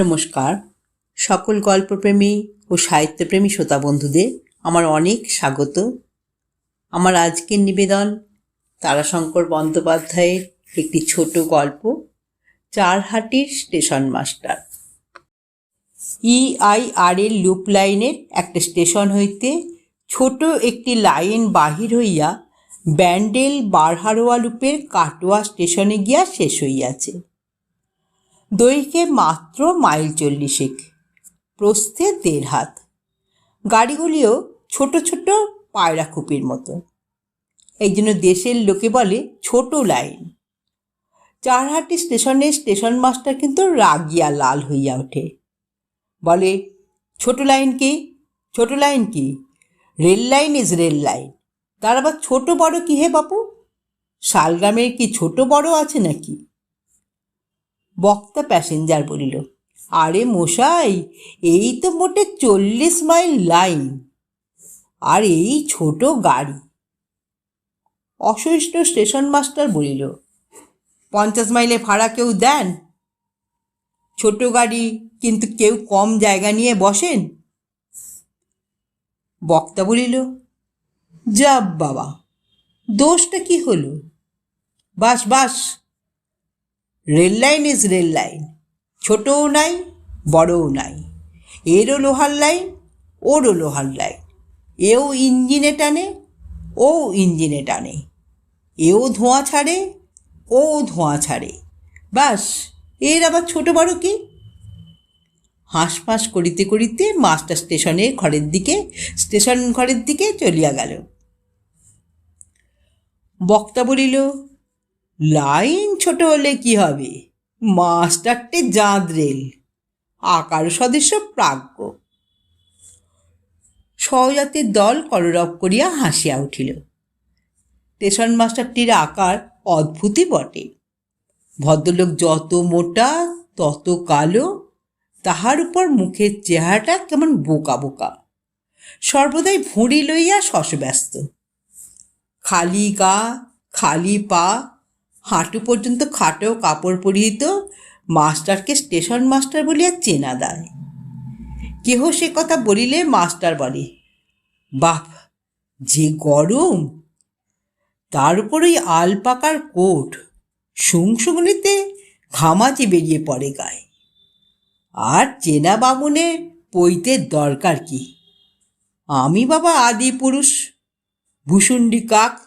নমস্কার। সকল গল্পপ্রেমী ও সাহিত্যপ্রেমী শ্রোতা বন্ধুদের আমার অনেক স্বাগত। আমার আজকের নিবেদন তারাশঙ্কর বন্দ্যোপাধ্যায়ের একটি ছোট গল্প, চারহাটির স্টেশন মাস্টার। ইআইআর এর লুপ লাইনের একটা স্টেশন হইতে ছোট একটি লাইন বাহির হইয়া ব্যান্ডেল বারহারোয়া লুপের কাটোয়া স্টেশনে গিয়া শেষ হইয়াছে। দৈর্ঘ্যে মাত্র মাইল চল্লিশেক। প্রস্থে দেড় হাত। গাড়িগুলিও ছোট ছোট পায়রা খুপির মতো। এই জন্য দেশের লোকে বলে ছোট লাইন। চারহাটি স্টেশনে স্টেশন মাস্টার কিন্তু রাগিয়া লাল হইয়া ওঠে। বলে, ছোট লাইন কি? ছোট লাইন কি? Rail line is rail line. তার আবার ছোট বড় কি হে বাপু? শালগ্রামের কি ছোট বড় আছে নাকি? বক্তা প্যাসেঞ্জার বলিল, আরে মশাই, এই তো মোটে চল্লিশ মাইল লাইন। আর এই ছোট গাড়ি। অসহিষ্ণু স্টেশন মাস্টার বলিল, পঞ্চাশ মাইলে ভাড়া কেউ দেন? ছোট গাড়ি কিন্তু কেউ কম জায়গা নিয়ে বসেন? বক্তা বলিল যা বাবা, দোষটা কি হলো? বাস বাস rail line is rail line. ছোটও নাই, বড়ও নাই। এরও লোহার লাইন, ওরও লোহার লাইন। এও ইঞ্জিনে টানে ও ইঞ্জিনে টানে। এও ধোঁয়া ছাড়ে ও ধোঁয়া ছাড়ে। বাস, এর আবার ছোট বড় কি? হাঁসফাঁস করিতে করিতে মাস্টার স্টেশনের ঘরের দিকে, স্টেশন ঘরের দিকে চলিয়া গেল। বক্তা বলিল, লাইন ছোট হলে কি হবে? মাস্টারটে জাঁদ রেল আকার সদৃশ্য প্রাজ্ঞ। সহজাতির দল কলরব করিয়া হাসিয়া উঠিল। স্টেশন মাস্টারটির আকার অদ্ভুতই বটে। ভদ্রলোক যত মোটা, তত কালো, তাহার উপর মুখের চেহারাটা কেমন বোকা বোকা। সর্বদাই ভুঁড়ি লইয়া শশব্যস্ত। খালি গা, খালি পা হাঁটু পর্যন্ত খাটো কাপড় পরিহিত, মাস্টারকে স্টেশন মাস্টার বলিয়া চেনা দেয়। কেহ সে কথা বলিলে মাস্টার বলে, বাপ, যে গরম, তার উপর ওই আলপাকার কোট শুংশুংনিতে ঘামাচি বেরিয়ে পড়ে গায়ে। আর চেনা বামুনের পৈতের দরকার কি? আমি বাবা আদি পুরুষ, ভূষুণ্ডি কাক,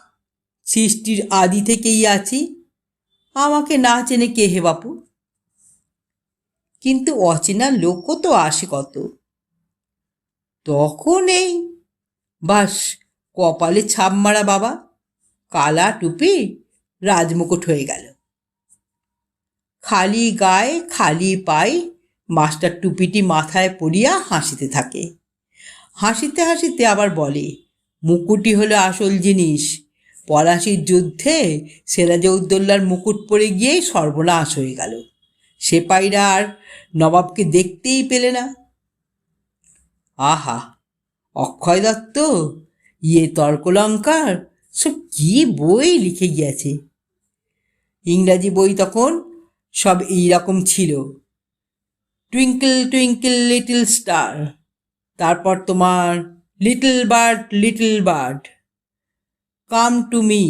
সৃষ্টির আদি থেকেই আছি। আমাকে না চেনে কে হে বাপু? কিন্তু অচেনা লোকও তো আসে কত? তখন এই, বাস, কপালে ছাপ মারা বাবা, কালা টুপি, রাজমুকুট হয়ে গেল। খালি গায়ে, খালি পায়ে, মাস্টার টুপিটি মাথায় পরিয়া হাসিতে থাকে। হাসিতে হাসিতে আবার বলে, মুকুটি হলো আসল জিনিস পলাশির যুদ্ধে সিরাজউদ্দৌলার মুকুট পরে গিয়েই সর্বনাশ হয়ে গেল। সেপাইরা আর নবাবকে দেখতেই পেলে না। আহা, অক্ষয় দত্ত ইয়ে তর্কলঙ্কার, সব কি বই লিখে গিয়েছে? ইংরাজি বই তখন সব এইরকম ছিল। টুইঙ্কেল টুইঙ্কেল, লিটল স্টার, তারপর তোমার little bird little bird. Come to me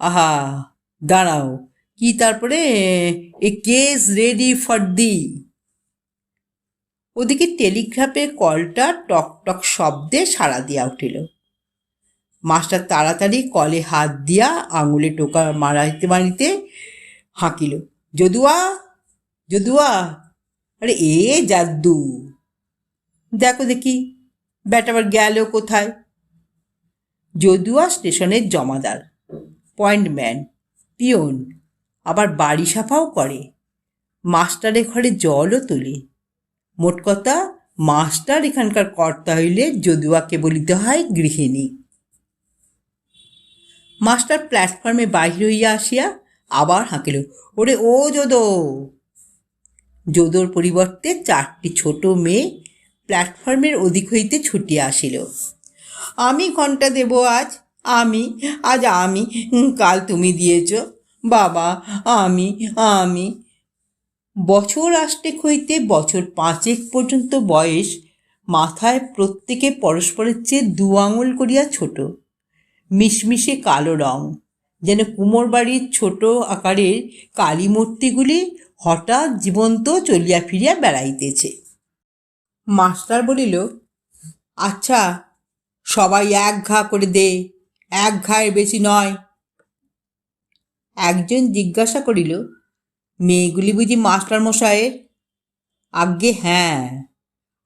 আহা, দাঁড়াও। কি তারপরে? A case ready for the ওদিকে টেলিগ্রাফের কলটা টক টক শব্দে সাড়া দিয়া উঠিল। মাস্টার তাড়াতাড়ি কলে হাত দিয়া আঙুলে টোকা মারাইতে মারিতে হাঁকিল। যদুয়া যদুয়া, আরে এ জাদ্দু দেখো দেখি ব্যাটাবার গেল কোথায়? যদুয়া স্টেশনের জমাদার। পয়েন্টম্যান পিয়ন আবার বাড়ি সাফাও করে। মাস্টারের ঘরে জলও তোলে। মোট কথা, মাস্টার এখানকার কর্তা হইলে যদুয়াকে বলিতে হয় গৃহিণী। মাস্টার প্ল্যাটফর্মে বাহির হইয়া আসিয়া আবার হাঁকিল, ওরে ও যোদো! যদোর পরিবর্তে চারটি ছোট মেয়ে প্ল্যাটফর্মের ওদিক হইতে ছুটিয়া আসিল। আমি ঘণ্টা দেব আজ? আমি আজ আমি কাল তুমি দিয়েছ। বাবা, আমি আমি। বছর আষ্টেক হইতে বছর পাঁচেক পর্যন্ত বয়স মাথায় প্রত্যেকে পরস্পরের চেয়ে দু আঙুল করিয়া ছোট। মিশমিশে কালো রং। যেন কুমোর বাড়ির ছোট আকারের কালী মূর্তিগুলি হঠাৎ জীবন্ত চলিয়া ফিরিয়া বেড়াইতেছে। মাস্টার বলিল আচ্ছা সবাই এক ঘা করে দে, এক ঘায়ের বেশি নয়। একজন জিজ্ঞাসা করিল, মেয়েগুলি বুঝি মাস্টার মশাইয়ের আজ্ঞে হ্যাঁ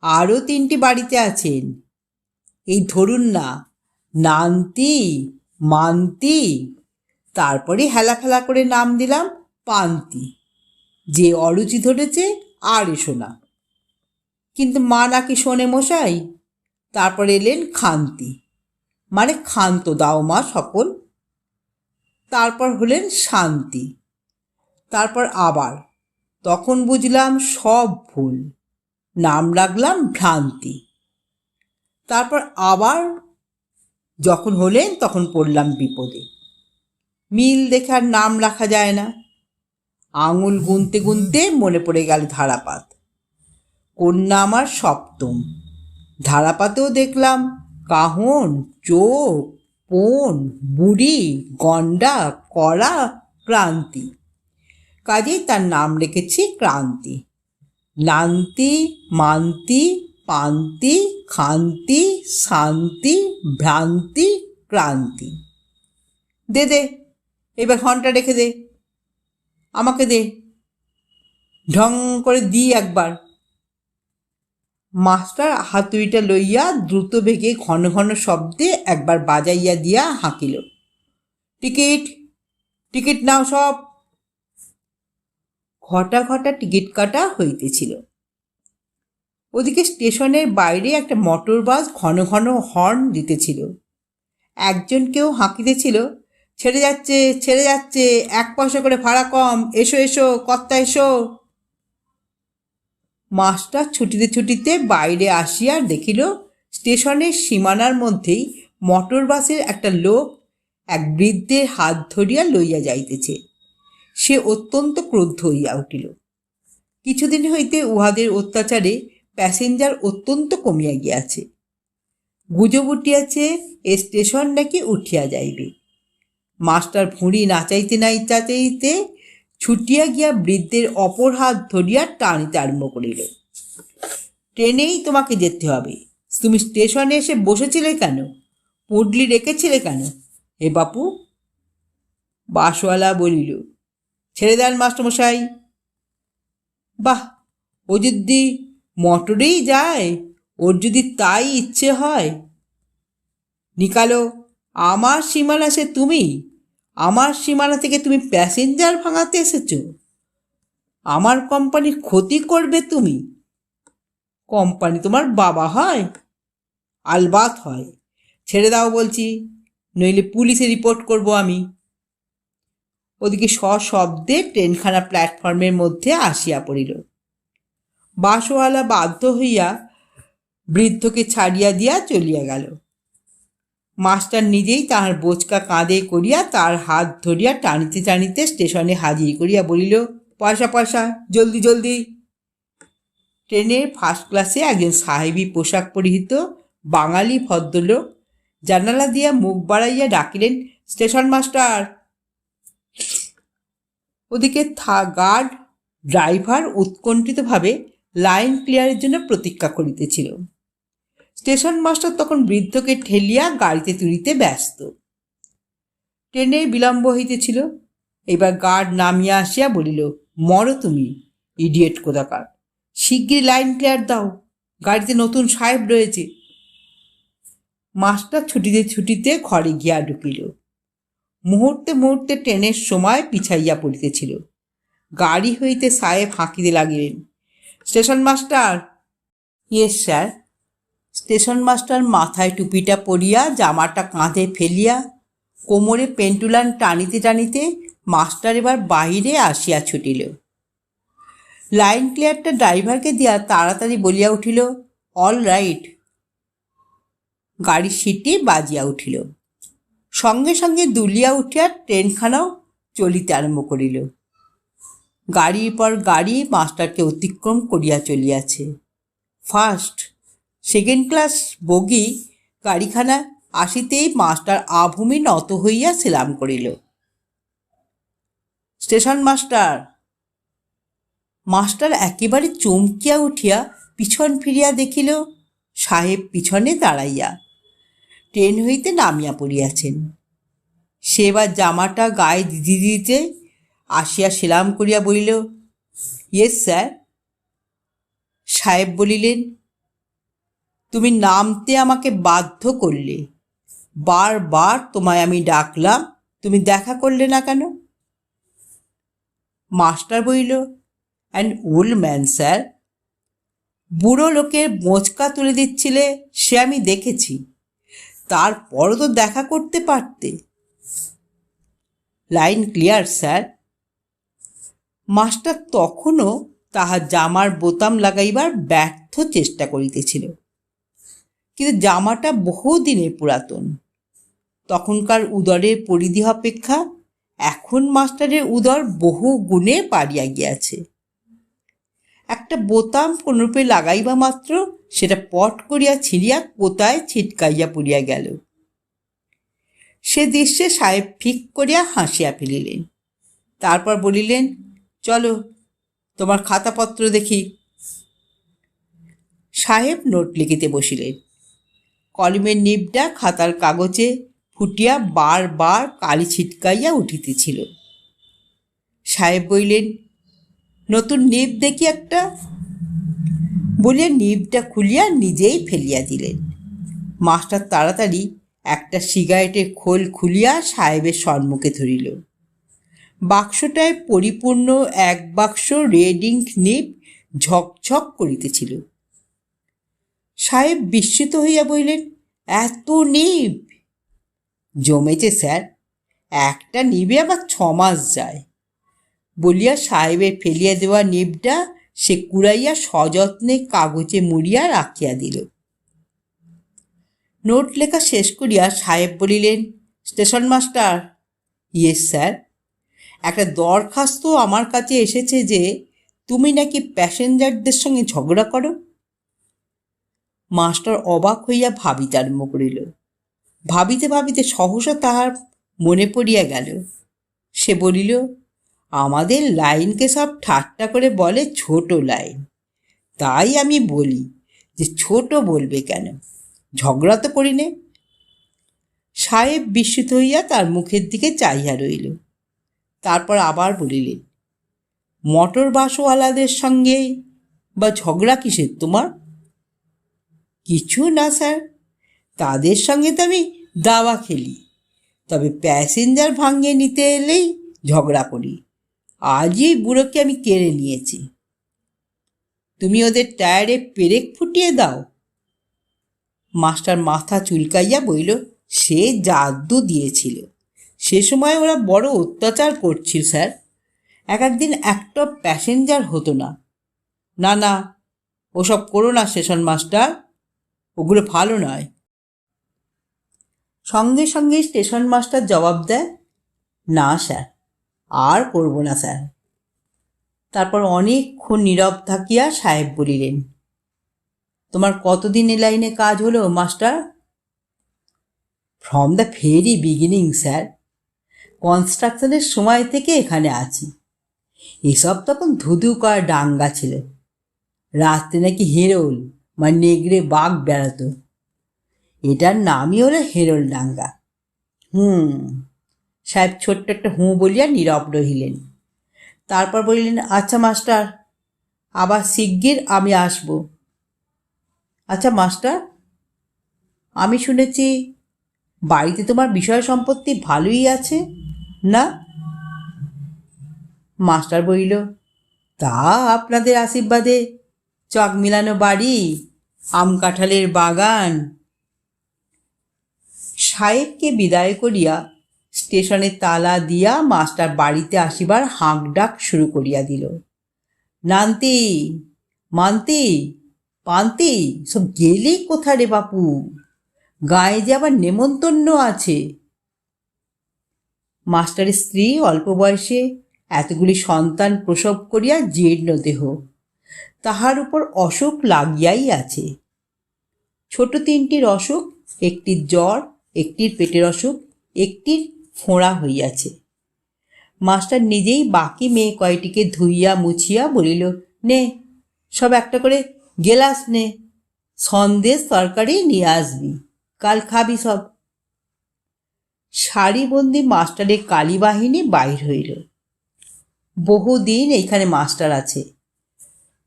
আরও তিনটি বাড়িতে আছেন। এই ধরুন না, নান্তি, মান্তি, তারপরে হেলা ফেলা করে নাম দিলাম পান্তি। যে অরুচি ধরেছে, আর এসো না। কিন্তু মা নাকি শোনে মশাই তারপর এলেন খান্তি। মানে ক্ষান্ত দাও মা সকল। তারপর হলেন শান্তি। তারপর আবার। তখন বুঝলাম সব ভুল। নাম রাখলাম ভ্রান্তি। তারপর আবার যখন হলেন তখন পড়লাম বিপদে। মিল দেখে আর নাম রাখা যায় না। আঙুল গুনতে গুনতে মনে পড়ে গেল ধারাপাত। কন্যা আমার সপ্তম। ধারাপাতেও দেখলাম কাহন, চোখ পোন বুড়ি গন্ডা কড়া, ক্রান্তি। কাজেই তার নাম রেখেছি ক্রান্তি। নান্তি, মান্তি, পান্তি, খান্তি, শান্তি, ভ্রান্তি, ক্রান্তি। দে দে, এবার ঘণ্টা রেখে দে। আমাকে দে। ঢং করে দি একবার। মাস্টার হাতুড়িটা লইয়া দ্রুত বেগে ঘন ঘন শব্দে একবার বাজাইয়া দিয়া হাঁকিল। টিকিট টিকিট নাও সব। ঘটা ঘটা টিকিট কাটা হইতেছিল। ওদিকে স্টেশনের বাইরে একটা মোটর বাস ঘন ঘন হর্ন দিতেছিল। একজন কেউ হাঁকিতেছিল, ছেড়ে যাচ্ছে ছেড়ে যাচ্ছে, এক পয়সা করে ভাড়া কম, এসো এসো, কর্তা, এসো। মাস্টার ছুটিতে ছুটিতে বাইরে আসিয়া দেখিল, স্টেশনের সীমানার মধ্যেই মোটর বাসের একটা লোক এক বৃদ্ধের হাত ধরিয়া লইয়া যাইতেছে। সে অত্যন্ত ক্রুদ্ধ হইয়া উঠিল। কিছুদিন হইতে উহাদের অত্যাচারে প্যাসেঞ্জার অত্যন্ত কমিয়া গিয়াছে। গুজব উঠিয়াছে, এ স্টেশন নাকি উঠিয়া যাইবে। মাস্টার ভুঁড়ি নাচাইতে নাচাইতে ছুটিয়া গিয়া বৃদ্ধের অপর হাত ধরিয়া টানিতে আরম্ভ করিল। ট্রেনেই তোমাকে যেতে হবে। তুমি স্টেশনে এসে বসেছিলে কেন? পুডলি রেখেছিলে কেন? হে বাপু, বাসওয়ালা বলিল, ছেড়ে দেন মাস্টারমশাই। বাহ ও যদি মটরেই যায়। ওর যদি তাই ইচ্ছে হয়, নিকালো, আমার সীমানা সে তুমি? আমার সীমানা থেকে তুমি প্যাসেঞ্জার ভাঙাতে এসেছ। আমার কোম্পানির ক্ষতি করবে তুমি। কোম্পানি তোমার বাবা হয়, আলবাত হয়। ছেড়ে দাও বলছি, নইলে পুলিশে রিপোর্ট করব আমি। ওদিকে সশব্দে ট্রেনখানা প্ল্যাটফর্মের মধ্যে আসিয়া পড়িল। বাসওয়ালা বাধ্য হইয়া বৃদ্ধকে ছাড়িয়া দিয়া চলিয়া গেল। মাস্টার নিজেই তাহার বোচকা কাঁধে করিয়া তার হাত ধরিয়া টানিতে টানিতে স্টেশনে হাজির করিয়া বলিল, পয়সা পয়সা, জলদি জলদি। ট্রেনের ফার্স্ট ক্লাসে একজন সাহেবী পোশাক পরিহিত বাঙালি ভদ্রলোক জানালা দিয়া মুখ বাড়াইয়া ডাকিলেন, স্টেশন মাস্টার। ওদিকে থা গার্ড ড্রাইভার উৎকণ্ঠিতভাবে লাইন ক্লিয়ারের জন্য প্রতীক্ষা করিতেছিল। স্টেশন মাস্টার তখন বৃদ্ধকে ঠেলিয়া গাড়িতে তুলিতে ব্যস্ত। ট্রেনের বিলম্ব হইতেছিল। এবার গার্ড নামিয়া আসিয়া বলিল, মরো তুমি, ইডিয়েট কোথাকার। শিগগির লাইন ক্লিয়ার দাও। গাড়িতে নতুন সাহেব রয়েছে। মাস্টার ছুটিতে ছুটিতে ঘরে গিয়া ঢুকিল। মুহূর্তে মুহূর্তে ট্রেনের সময় পিছাইয়া পড়িতেছিল। গাড়ি হইতে সাহেব হাঁকিতে লাগিলেন। Station master? Yes sir. Station master মাথায় টুপিটা পরিয়া, জামাটা কাঁধে ফেলিয়া, কোমরে পেন্টুলান টানিতে টানিতে মাস্টার এবার বাহিরে আসিয়া ছুটিল। লাইন ক্লিয়ারটা ড্রাইভারকে দিয়া তাড়াতাড়ি বলিয়া উঠিল, অল রাইট। গাড়ির সিটি বাজিয়া উঠিল। সঙ্গে সঙ্গে দুলিয়া উঠিয়া ট্রেনখানাও চলিতে আরম্ভ করিল। গাড়ির পর গাড়ি মাস্টারকে অতিক্রম করিয়া চলিয়াছে। ফার্স্ট সেকেন্ড ক্লাস বগি গাড়িখানা আসিতেই মাস্টার আভূমি নত হইয়া সেলাম করিল। স্টেশন মাস্টার মাস্টার একেবারে চমকিয়া উঠিয়া পিছন ফিরিয়া দেখিল, সাহেব পিছনে দাঁড়াইয়া ট্রেন হইতে নামিয়া পড়িয়াছেন। সেবার জামাটা গায়ে দিদি দিতে আসিয়া সেলাম করিয়া বলিল, ইয়েস স্যার। সাহেব বলিলেন তুমি নামতে আমাকে বাধ্য করলে। বারবার তোমায় আমি ডাকলাম, তুমি দেখা করলে না কেন? মাস্টার বইল অ্যান্ড ওল্ড ম্যান স্যার, বুড়ো লোকের মোচকা তুলে দিচ্ছিলে, সে আমি দেখেছি। তারপরও তো দেখা করতে পারতে। Line clear, sir. মাস্টার তখনও তাহার জামার বোতাম লাগাইবার ব্যর্থ চেষ্টা করিতেছিল। কিন্তু জামাটা বহুদিনের পুরাতন। তখনকার উদরের পরিধি অপেক্ষা এখন মাস্টারের উদর বহু গুণে পারিয়া গিয়াছে। একটা বোতাম কোনরূপে লাগাইবা মাত্র সেটা পট করিয়া ছিঁড়িয়া কোথায় ছিটকাইয়া পড়িয়া গেল। সে দৃশ্যে সাহেব ঠিক করিয়া হাসিয়া ফেলিলেন। তারপর বলিলেন, চলো, তোমার খাতাপত্র দেখি। সাহেব নোট লিখিতে বসিলেন। কলমের নিবটা খাতার কাগজে ফুটিয়া বারবার কালি ছিটকাইয়া উঠিতেছিল। সাহেব বইলেন নতুন নিব দেখি একটা? বলিয়া নিবটা খুলিয়া নিজেই ফেলিয়া দিলেন। মাস্টার তাড়াতাড়ি একটা সিগারেটের খোল খুলিয়া সাহেবের সম্মুখে ধরিল। বাক্সটায় পরিপূর্ণ এক বাক্স রেড নিব ঝকঝক করিতেছিল। সাহেব বিস্মিত হইয়া বলিলেন, এত নিব? জমেছে স্যার, একটা নিবে আবার ছমাস যায়। বলিয়া সাহেবের ফেলিয়া দেওয়া নিবটা সে কুড়াইয়া সযত্নে কাগজে মুড়িয়া রাখিয়া দিল। নোট লেখা শেষ করিয়া সাহেব বলিলেন, স্টেশন মাস্টার, ইয়েস স্যার, একটা দরখাস্ত আমার কাছে এসেছে যে, তুমি নাকি প্যাসেঞ্জারদের সঙ্গে ঝগড়া করো? মাস্টার অবাক হইয়া ভাবিতে আরম্ভ করিল ভাবিতে ভাবিতে সহসা তাহার মনে পড়িয়া গেল। সে বলিল, আমাদের লাইনকে সব ঠাট্টা করে বলে ছোট লাইন। তাই আমি বলি যে ছোট বলবে কেন? ঝগড়া তো করি নে। সাহেব বিস্মিত হইয়া তার মুখের দিকে চাইয়া রইল। তারপর আবার বলিলেন, মোটর বাসওয়ালাদের সঙ্গে বা ঝগড়া কিসের তোমার? কিছু না, স্যার। তাদের সঙ্গে তো আমি দাবা খেলি। তবে প্যাসেঞ্জার ভাঙিয়ে নিতে এলেই ঝগড়া করি। আজই বুড়োকে আমি কেড়ে নিয়েছি। তুমি ওদের টায়ারে পেরেক ফুটিয়ে দাও। মাস্টার মাথা চুলকাইয়া বইল, সে জাদু দিয়েছিল। সে সময় ওরা বড় অত্যাচার করছিল, স্যার। এক একদিন একটা প্যাসেঞ্জার হতো না। না না, ওসব করো না স্টেশন মাস্টার। ওগুলো ভালো নয়। সঙ্গে সঙ্গে স্টেশন মাস্টার জবাব দেয়, না, স্যার, আর করব না, স্যার। তারপর অনেকক্ষণ নীরব থাকিয়া সাহেব বলিলেন, তোমার কতদিন এ লাইনে কাজ হলো, master? From the very beginning sir. কনস্ট্রাকশনের সময় থেকে এখানে আছি। এসব তখন ধুধু করা ডাঙ্গা ছিল। রাত্রে নাকি হেরোল বা নেগড়ে বাঘ বেড়াতো। এটার নামই হলো হেরোল ডাঙ্গা। হুম, সাহেব ছোট্ট একটা হুঁ বলিয়া নীরব রহিলেন। তারপর বলিলেন আচ্ছা মাস্টার, আবার শিগগির আমি আসব। আচ্ছা মাস্টার, আমি শুনেছি বাড়িতে তোমার বিষয় সম্পত্তি ভালোই আছে, না? মাস্টার বলিল, তা আপনাদের আশীর্বাদে চক মিলানো বাড়ি আম কাঁঠালের বাগান। সাহেবকে বিদায় করিয়া স্টেশনে তালা দিয়া মাস্টার বাড়িতে আসিবার হাঁক ডাক শুরু করিয়া দিল। নান্তি, মান্তি, পান্তি, সব গেলে কোথা রে বাপু? গায়ে যে আবার নেমন্তন্ন আছে। মাস্টারের স্ত্রী অল্প বয়সে এতগুলি সন্তান প্রসব করিয়া জীর্ণ দেহ তাহার উপর অসুখ লাগিয়াই আছে। ছোট তিনটির অসুখ একটির জ্বর, একটির পেটের অসুখ, একটির ফোঁড়া হইয়াছে। মাস্টার নিজেই বাকি মেয়ে কয়টিকে ধুইয়া মুছিয়া বলিল, নে, সব একটা করে গেলাস নে, সন্দেশ তরকারি নিয়ে আসবি, কাল খাবি সব। সারিবন্দি মাস্টারের কালীবাহিনী বাইর হইল। বহুদিন এইখানে মাস্টার আছে।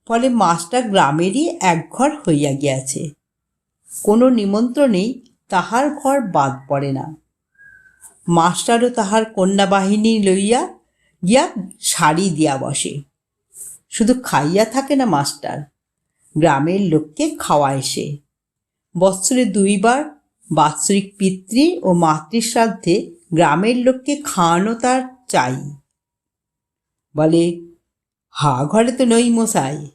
ফলে মাস্টার গ্রামেরই একঘর হইয়া গিয়াছে। কোনো নিমন্ত্রণেই তাহার ঘর বাদ পড়ে না। মাস্টারও তাহার কন্যা বাহিনী লইয়া গিয়া শাড়ি দিয়া বসে। শুধু খাইয়া থাকে না মাস্টার, গ্রামের লোককে খাওয়ায় সে। বৎসরে দুইবার বাৎসরিক পিতৃ ও মাতৃশ্রাদ্ধে গ্রামের লোককে খাওয়ানো তার চাই। বলে, হা ঘরে তো নই মশাই।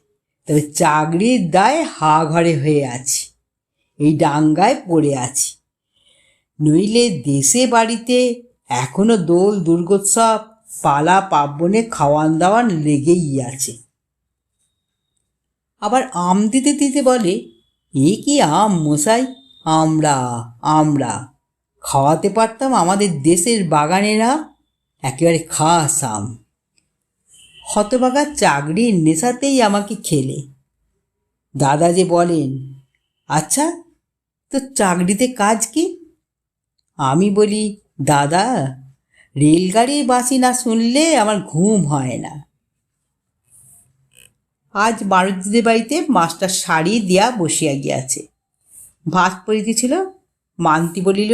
তবে চাকরির দায় হা ঘরে হয়ে আছি। এই ডাঙ্গায় পড়ে আছি। নইলে দেশে বাড়িতে এখনও দোল দুর্গোৎসব, পালা পার্বণে খাওয়ান দাওয়ান লেগেই আছে। আবার আম দিতে দিতে বলে, এ কি আম মশাই? আমরা আমরা। খাওয়াতে পারতাম আমাদের দেশের বাগানেরা। একেবারে খাস আম। হতবাগা চাকরির নেশাতেই আমাকে খেলে। দাদা যে বলেন আচ্ছা তো চাকরিতে কাজ কি? আমি বলি, দাদা, রেলগাড়ির বাসি না শুনলে আমার ঘুম হয় না। আজ মারুতিদের বাড়িতে মাস্টার শাড়ি দিয়া বসিয়া গিয়াছে। ভাত পড়িতেছিল মান্তি বলিল,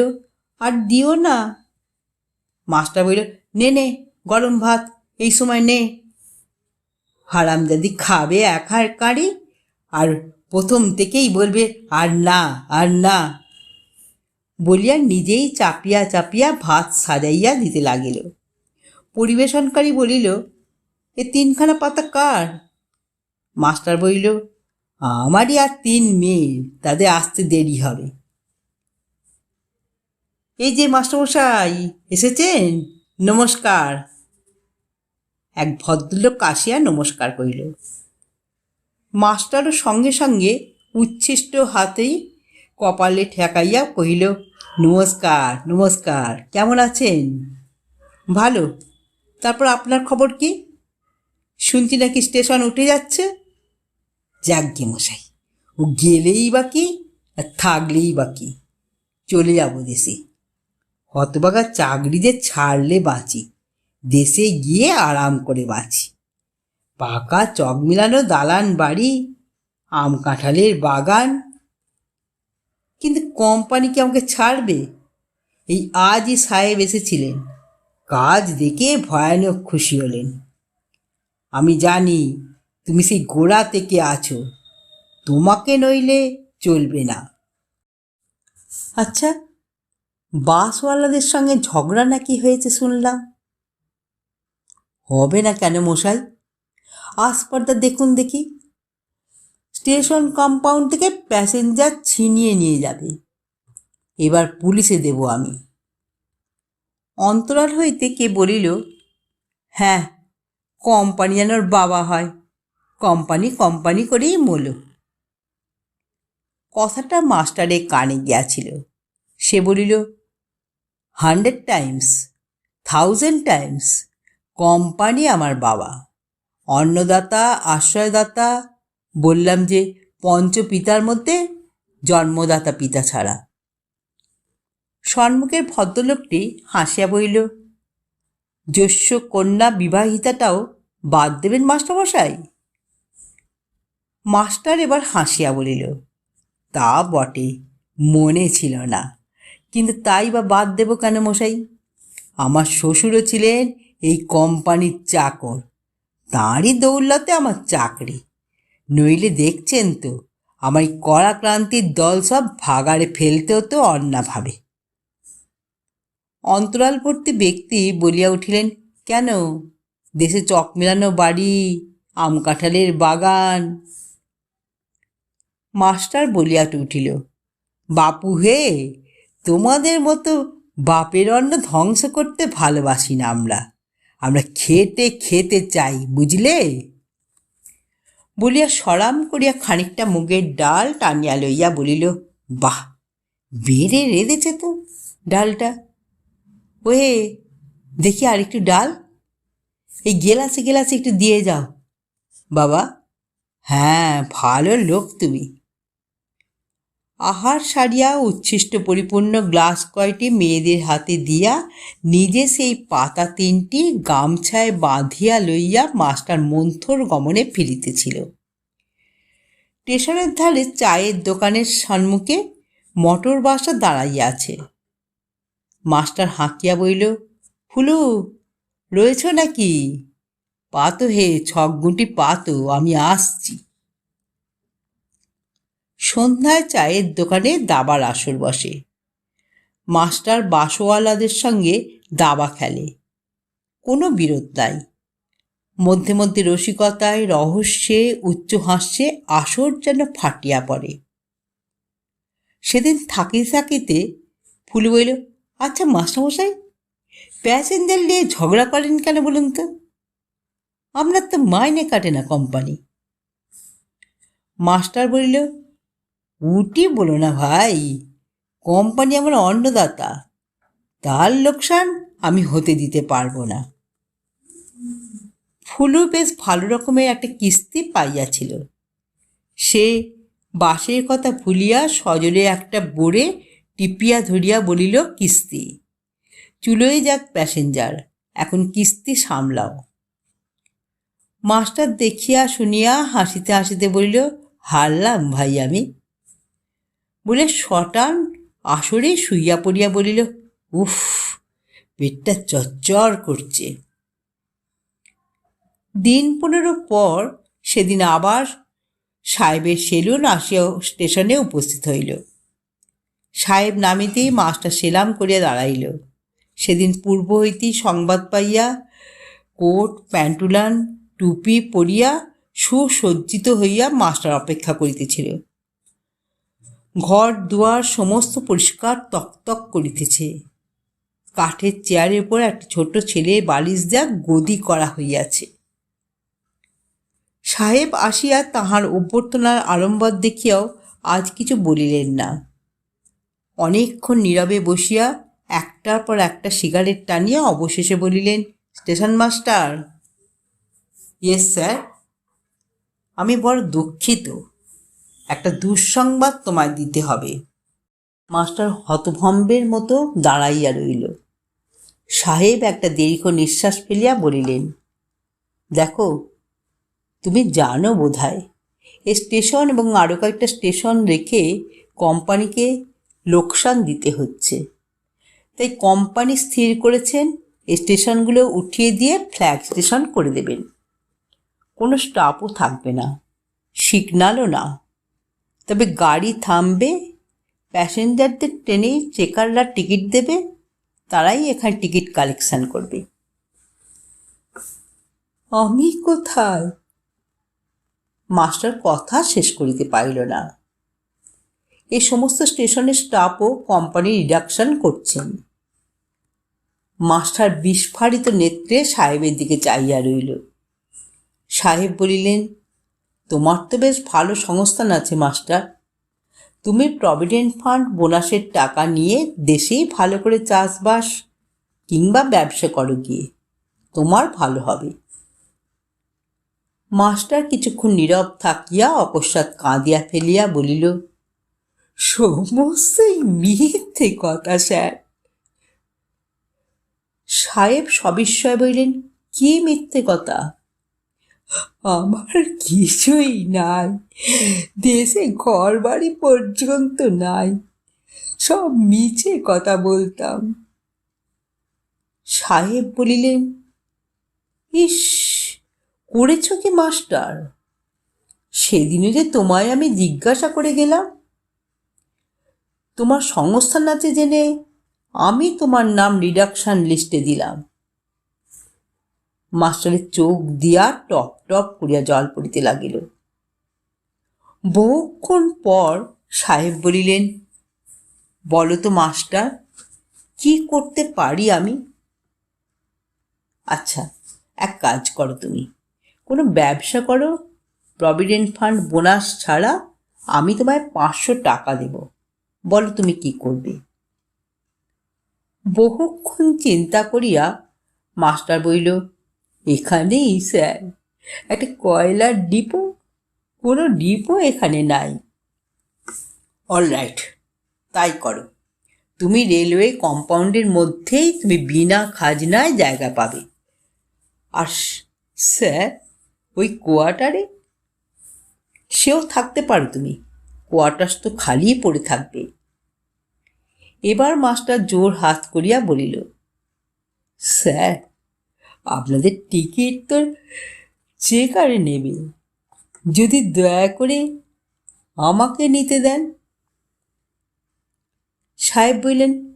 আর দিও না। মাস্টার বলিল, নে নে, গরম ভাত, এই সময় নে। হারামজাদি খাবে এক হার কাঁড়ি আর প্রথম থেকেই বলবে, আর না আর না। বলিয়া নিজেই চাপিয়া চাপিয়া ভাত সাজাইয়া দিতে লাগিল। পরিবেশনকারী বলিল, এ তিনখানা পাতা কার? মাস্টার বলিল, আমারই আর তিন মেয়ে তাদের আসতে দেরি হবে। এই যে মাস্টারমশাই, এসেছেন? নমস্কার। এক ভদ্রলোক আসিয়া নমস্কার করিল। মাস্টারও সঙ্গে সঙ্গে উচ্ছিষ্ট হাতেই কপালে ঠেকাইয়া কহিল, নমস্কার নমস্কার, কেমন আছেন? ভালো। তারপর আপনার খবর কি? শুনছি নাকি স্টেশন উঠে যাচ্ছে? যাজ্ঞে মশাই, ও গেলেই বা কি আর থাকলেই বা কি? চলে যাব দেশে। হতবাগা চাকরি যে ছাড়লে বাঁচি। দেশে গিয়ে আরাম করে বাঁচি। পাকা চক মিলানো দালান বাড়ি, আম কাঁঠালের বাগান। কিন্তু কোম্পানি কি আমাকে ছাড়বে? এই আজই সাহেব এসেছিলেন। কাজ দেখে ভয়ানক খুশি হলেন। আমি জানি তুমি সেই গোড়া থেকে আছো। তোমাকে নইলে চলবে না। আচ্ছা বাসওয়ালাদের সঙ্গে ঝগড়া নাকি হয়েছে শুনলাম। হবে না কেন মশাই? আসপর্দা দেখুন দেখি। স্টেশন কম্পাউন্ড থেকে প্যাসেঞ্জার ছিনিয়ে নিয়ে যাবে। এবার পুলিশে দেব আমি। অন্তরাল হইতে কে বলিল হ্যাঁ কোম্পানি যেন বাবা হয়। কোম্পানি কোম্পানি করেই মোলো কথাটা মাস্টারে কানে গিয়াছিল। সে বলিল hundred times thousand times company আমার বাবা। অন্নদাতা, আশ্রয়দাতা, বললাম যে পঞ্চপিতার মধ্যে জন্মদাতা পিতা ছাড়া। সন্মুখের ভদ্রলোকটি হাসিয়া বইল যস্য কন্যা বিবাহিতাটাও বাদ দেবেন মাস্টারমশাই? মাস্টার এবার হাসিয়া বলিল, তা বটে, মনে ছিল না। কিন্তু তাই বা বাদ দেব কেন মশাই? আমার শ্বশুরও ছিলেন এই কোম্পানির চাকর। তাঁরই দৌলতে আমার চাকরি। নইলে দেখছেন তো, আমার কড়া ক্রান্তির দল সব ভাগাড়ে ফেলতে হতো অন্যভাবে অন্তরালবর্তী ব্যক্তি বলিয়া উঠিলেন, কেন? দেশে চক মেলানো বাড়ি, আম কাঁঠালের বাগান। মাস্টার বলিয়া উঠিল, বাপু হে, তোমাদের মতো বাপের অন্ন ধ্বংস করতে ভালোবাসি না আমরা। আমরা খেতে খেতে চাই, বুঝলে? বলিয়া সরাম করিয়া খানিকটা মুগের ডাল টানিয়া লইয়া বলিল, বাহ, বেড়ে রেঁধেছে তো ডালটা। ওহে, দেখি আর একটু ডাল। এই গেলাসে গেলাসে একটু দিয়ে যাও। বাবা হ্যাঁ ভালো লোক তুমি। আহার সারিয়া উচ্ছিষ্ট পরিপূর্ণ গ্লাস কয়টি মেয়েদের হাতে দিয়া নিজে সেই পাতা তিনটি গামছায় বাঁধিয়া লইয়া মাস্টার মন্থর গমনে ফিরিতেছিল। স্টেশনের ধারে চায়ের দোকানের সম্মুখে মোটর বাসা দাঁড়াইয়া আছে। মাস্টার হাঁকিয়া বইল ফুলু, রয়েছ নাকি? পাতো হে ছক গুটি পাতো, আমি আসছি। সন্ধ্যায় চায়ের দোকানে দাবার আসর বসে। মাস্টার বাসওয়ালাদের সঙ্গে দাবা খেলে। কোনো বিরোধ নাই। মধ্যে মধ্যে রসিকতায় রহস্যে উচ্চ হাস্যে আসর যেন ফাটিয়া পড়ে। সেদিন থাকি থাকিতে ফুলু বইল আচ্ছা মাস্টারমশাই, প্যাসেঞ্জার নিয়ে ঝগড়া করেন কেন বলুন তো? আপনার তো মাইনে কাটে না কোম্পানি। মাস্টার বলিল উটি বলো না ভাই। কোম্পানি আমার অন্নদাতা। তার লোকসান আমি হতে দিতে পারব না। ফুলু বেশ ভালো রকমের একটা কিস্তি পাইয়াছিল। সে বাসের কথা ভুলিয়া সজলে একটা বোরে টিপিয়া ধরিয়া বলিল, কিস্তি চুলোই যাক প্যাসেঞ্জার, এখন কিস্তি সামলাও। মাস্টার দেখিয়া শুনিয়া হাসিতে হাসিতে বলিল, হারলাম ভাই আমি। বলে শটান আসরে শুইয়া পড়িয়া বলিল, উফ, পেটটা চচ্চর করছে। দিন পনেরো পর সেদিন আবার সাহেবের সেলুন আসিয়া স্টেশনে উপস্থিত হইল। সাহেব নামিতেই মাস্টার সেলাম করিয়া দাঁড়াইল। সেদিন পূর্ব হইতেই সংবাদ পাইয়া কোট, প্যান্টুলান, টুপি পরিয়া সুসজ্জিত হইয়া মাস্টার অপেক্ষা করিতেছিল। ঘর দুয়ার সমস্ত পরিষ্কার তকতক করিতেছে। কাঠের চেয়ারের উপর একটা ছোট ছেলে বালিশ দেয়া গদি করা হইয়াছে। সাহেব আসিয়া তাহার অভ্যর্থনার আড়ম্বর দেখিয়াও আজ কিছু বলিলেন না। অনেকক্ষণ নীরবে বসিয়া একটার পর একটা সিগারেট টানিয়া অবশেষে বলিলেন, স্টেশন মাস্টার? Yes sir. আমি বড় দুঃখিত। একটা দুঃসংবাদ তোমায় দিতে হবে। মাস্টার হতভম্বের মতো দাঁড়াইয়া রইল। সাহেব একটা দীর্ঘ নিঃশ্বাস ফেলিয়া বলিলেন, দেখো, তুমি জানো বোধ হয় এ স্টেশন এবং আরও কয়েকটা স্টেশন রেখে কোম্পানিকে লোকসান দিতে হচ্ছে। তাই কোম্পানি স্থির করেছেন স্টেশনগুলো উঠিয়ে দিয়ে ফ্ল্যাগ স্টেশন করে দেবেন। কোনো স্টাফও থাকবে না সিগনালও না। তবে গাড়ি থামবে, প্যাসেঞ্জারদের ট্রেনেই চেকাররা টিকিট দেবে, তারাই এখানে টিকিট কালেকশন করবে। আমি কোথায়? মাস্টার কথা শেষ করিতে পারিল না। এই সমস্ত স্টেশনের স্টাফও কোম্পানি রিডাকশন করছেন। মাস্টার বিস্ফারিত নেত্রে সাহেবের দিকে চাইয়া রইল। সাহেব বলিলেন তোমার তো বেশ ভালো সংস্থান আছে, মাস্টার। তুমি প্রভিডেন্ট ফান্ড বোনাসের টাকা নিয়ে দেশেই ভালো করে চাষবাস কিংবা ব্যবসা করো গিয়ে। তোমার ভালো হবে। মাস্টার কিছুক্ষণ নীরব থাকিয়া অকস্মাৎ কাঁদিয়া ফেলিয়া বলিল সমস্তই মিথ্যে কথা, স্যার। সাহেব সবিস্ময় বললেন, কি মিথ্যে কথা? আমার কিছুই নাই। দেশে ঘর বাড়ি পর্যন্ত নাই। সব মিছে কথা বলতাম। সাহেব বলিলেন, ইস, করেছ কি মাস্টার? সেদিনে যে তোমায় আমি জিজ্ঞাসা করে গেলাম। তোমার সংস্থান আছে জেনে আমি তোমার নাম রিডাকশন লিস্টে দিলাম। মাস্টারের চোখ দিয়া টপ টপ করিয়া জল পড়িতে লাগিল। বহুক্ষণ পর সাহেব বলিলেন, বলো তো মাস্টার, কি করতে পারি আমি? আচ্ছা এক কাজ করো তুমি। কোনো ব্যবসা করো, প্রভিডেন্ট ফান্ড বোনাস ছাড়া আমি তোমায় পাঁচশো টাকা দেব। বলো তুমি কি করবে? বহুক্ষণ চিন্তা করিয়া মাস্টার বইল এখানেই স্যার। একটা কয়লার ডিপো? কোনো ডিপো এখানে নাই। অলরাইট তাই করো। তুমি রেলওয়ে কম্পাউন্ডের মধ্যেই তুমি বিনা খাজনায় জায়গা পাবে। আর স্যার, ওই কোয়ার্টারে? সেও থাকতে পারো তুমি। কোয়ার্টার্স তো খালি পড়ে থাকবে। এবার মাস্টার জোর হাত করিয়া বলিল, স্যার আপনাদের টিকিট তো চেকারে নেবে। যদি দয়া করে আমাকে নিতে দেন। সাহেব বললেন,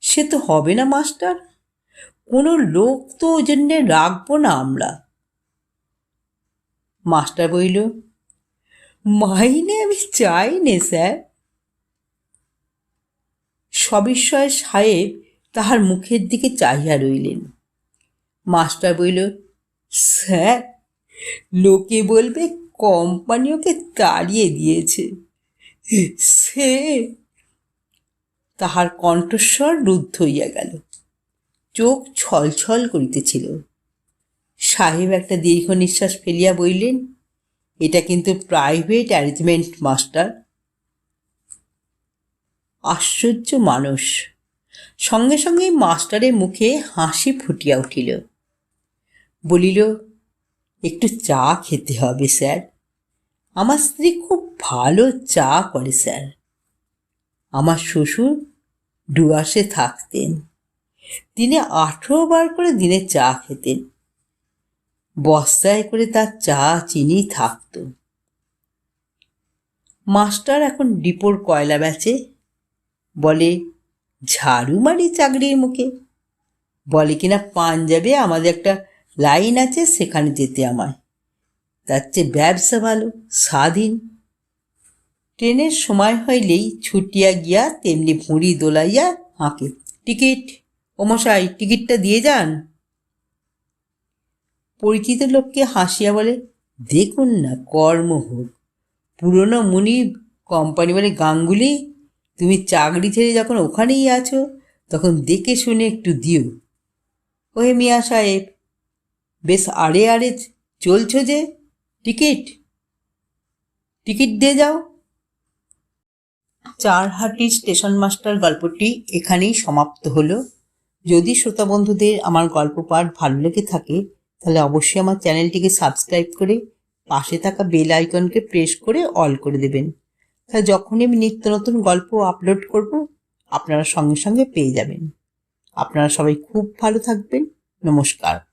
সে তো হবে না, মাস্টার। কোনো লোক তো ওই জন্যে রাখব না আমরা। মাস্টার বইল মাইনে আমি চাই নে, স্যার। সবিস্ময় সাহেব তাহার মুখের দিকে চাহিয়া রইলেন। মাস্টার বইল, স্যার, লোকে বলবে কোম্পানি ওকে তাড়িয়ে দিয়েছে। সে তাহার কণ্ঠস্বর রুদ্ধ হইয়া গেল। চোখ ছলছল করিতেছিল। সাহেব একটা দীর্ঘ নিঃশ্বাস ফেলিয়া বইলেন, এটা কিন্তু প্রাইভেট অ্যারেঞ্জমেন্ট, মাস্টার। আশ্চর্য মানুষ। সঙ্গে সঙ্গে মাস্টারের মুখে হাসি ফুটিয়া উঠিল। বলিল, একটু চা খেতে হবে, স্যার। আমার স্ত্রী খুব ভালো চা করে, স্যার। আমার শ্বশুর ডুয়াসে থাকতেন। দিনে আঠেরো বার করে দিনে চা খেতেন। বস্তায় করে তার চা চিনি থাকতো। মাস্টার এখন ডিপোর কয়লা বেচে। বলে, ঝাড়ু মারি চাকরির মুখে। বলে কিনা, পাঞ্জাবে আমাদের একটা লাইন আছে, সেখানে যেতে আমায়। তার চেয়ে ব্যবসা ভালো, স্বাধীন। ট্রেনের সময় হইলেই ছুটিয়া গিয়া তেমনি ভুঁড়ি দোলাইয়া হাঁকে। টিকিট? ও মশাই, টিকিটটা দিয়ে যান। পরিচিত লোককে হাসিয়া বলে, দেখুন না, কর্ম হোক। পুরনো মুনি কোম্পানি বলে গাঙ্গুলি, তুমি চাকরি ছেড়ে যখন ওখানেই আছো, তখন দেখে শুনে একটু দিও। ওহে মিয়া সাহেব বেশ আড়ে আড়ে চলছ যে টিকিট। টিকিট দিয়ে যাও। চারহাটি স্টেশন মাস্টার গল্পটি এখানেই সমাপ্ত হলো। যদি শ্রোতা বন্ধুদের আমার গল্প পাঠ ভালো লেগে থাকে, তাহলে অবশ্যই আমার চ্যানেলটিকে সাবস্ক্রাইব করে পাশে থাকা বেল আইকনকে প্রেস করে অল করে দেবেন। তাহলে যখনই আমি নিত্য নতুন গল্প আপলোড করব, আপনারা সঙ্গে সঙ্গে পেয়ে যাবেন। আপনারা সবাই খুব ভালো থাকবেন। নমস্কার।